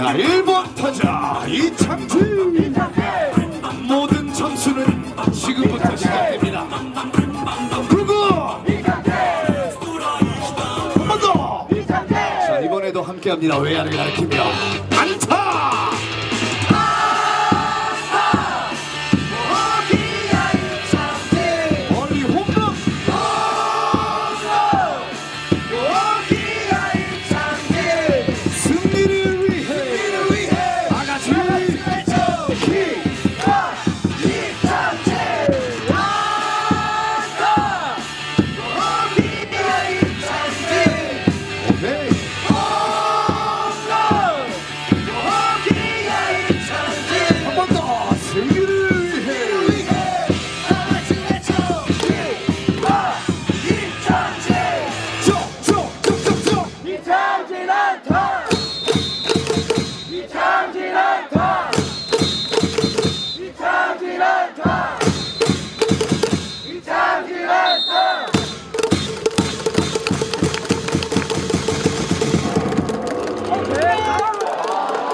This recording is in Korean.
자 1번 타자 이창진 모든 점수는 지금부터 시작됩니다. 구구! 한번더! 자 이번에도 함께합니다. 외야를 가리키며 站起来！